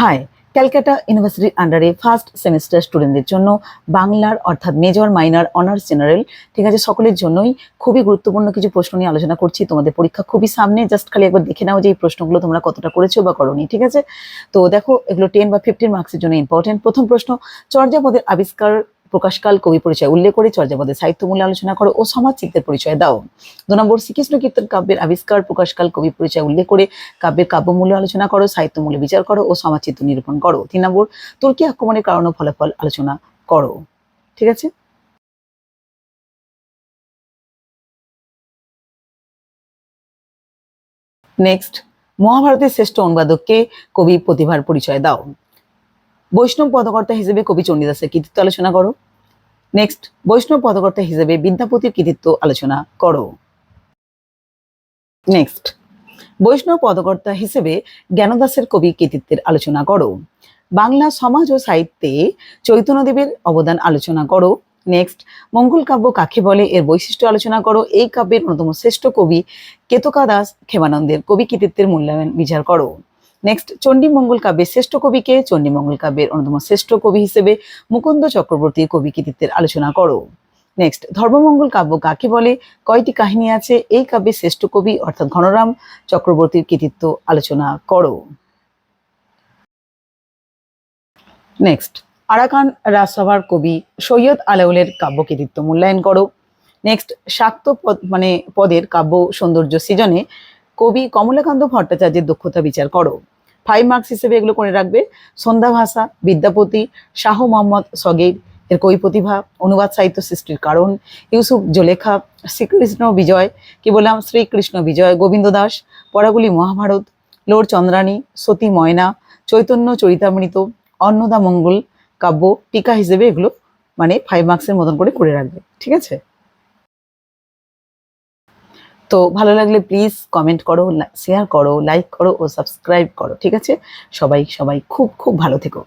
High Calcutta ইউনিভার্সিটির আন্ডারে first semester স্টুডেন্টদের জন্য বাংলার অর্থাৎ মেজর মাইনার অনার্স জেনারেল ঠিক আছে, সকলের জন্যই খুবই গুরুত্বপূর্ণ কিছু প্রশ্ন নিয়ে আলোচনা করছি। তোমাদের পরীক্ষা খুবই সামনে জাস্ট খালি একবার দেখে নাও যে এই প্রশ্নগুলো তোমরা কতটা করেছ বা করোনি, ঠিক আছে? তো দেখো, এগুলো টেন বা ফিফটিন মার্কসের জন্য ইম্পর্টেন্ট প্রথম প্রশ্ন, চর্যাপদের আবিষ্কার প্রকাশকাল, কবি পরিচয় উল্লেখ করে চর্যাপদের সাহিত্যমূল্যে আলোচনা করো ও সমাজ চিত্রের পরিচয় দাও। দু নম্বর, শ্রীকৃষ্ণ কীর্তন কাব্যের আবিষ্কার, প্রকাশকাল, কবি পরিচয় উল্লেখ করে কাব্যের কাব্যমূল্য আলোচনা করো সাহিত্যমূল্য বিচার করো ও সমাজচিত্র নিরূপণ করো। তিন নম্বর, তুর্কি আক্রমণের কারণ ও ফলাফল আলোচনা করো। ঠিক আছে? নেক্সট মহাভারতের শ্রেষ্ঠ অনুবাদককে কবি প্রতিভার পরিচয় দাও। বৈষ্ণব পদকর্তা হিসেবে কবি চণ্ডীদাসের কৃতিত্ব আলোচনা করো। নেক্সট বৈষ্ণব পদকর্তা হিসেবে বিদ্যাপতির কৃতিত্ব আলোচনা করো। নেক্সট বৈষ্ণব পদকর্তা হিসেবে জ্ঞানদাসের কবি কৃতিত্বের আলোচনা করো। বাংলা সমাজ ও সাহিত্যে চৈতন্যদেবের অবদান আলোচনা করো। নেক্সট মঙ্গল কাব্য কাকে বলে এর বৈশিষ্ট্য আলোচনা করো। এই কাব্যের অন্যতম শ্রেষ্ঠ কবি কেতকা দাস ক্ষেমানন্দের কবি কৃতিত্বের মূল্যায়ন বিচার করো। নেক্সট চণ্ডীমঙ্গল কাব্যের শ্রেষ্ঠ কবিকে চণ্ডীমঙ্গল কাব্যের অন্যতম শ্রেষ্ঠ কবি হিসেবে মুকুন্দ চক্রবর্তীর কবি কৃতিত্বের আলোচনা করো। নেক্সট ধর্মমঙ্গল কাব্য কাকে বলে? কয়টি কাহিনী আছে? এই কাব্যের শ্রেষ্ঠ কবি অর্থাৎ ঘনরাম চক্রবর্তীর কৃতিত্ব আলোচনা করো। নেক্সট আরাকান রাজসভার কবি সৈয়দ আলাউলের কাব্য কৃতিত্ব মূল্যায়ন করো। নেক্সট শাক্ত পদ মানে পদের কাব্য সৌন্দর্য সৃজনে কবি কমলাকান্ত ভট্টাচার্যের দক্ষতা বিচার করো। ফাইভ মার্কস হিসেবে এগুলো করে রাখবে। সন্ধ্যা ভাষা, বিদ্যাপতি, শাহ মোহাম্মদ সগের এর কবি প্রতিভা, অনুবাদ সাহিত্য সৃষ্টির কারণ, ইউসুফ জোলেখা, শ্রীকৃষ্ণ বিজয়, কি বললাম? শ্রীকৃষ্ণ বিজয়, গোবিন্দ দাস পড়াগুলি মহাভারত লোর চন্দ্রাণী সতী ময়না, চৈতন্য চরিতামৃত, অন্নদা মঙ্গল কাব্য, টিকা হিসেবে এগুলো মানে ফাইভ মার্কসের মতন করে করে রাখবে। ঠিক আছে? তো ভালো লাগলে প্লিজ কমেন্ট করো শেয়ার করো লাইক করো, ও সাবস্ক্রাইব করো, ঠিক আছে? সবাই সবাই খুব খুব ভালো থেকো।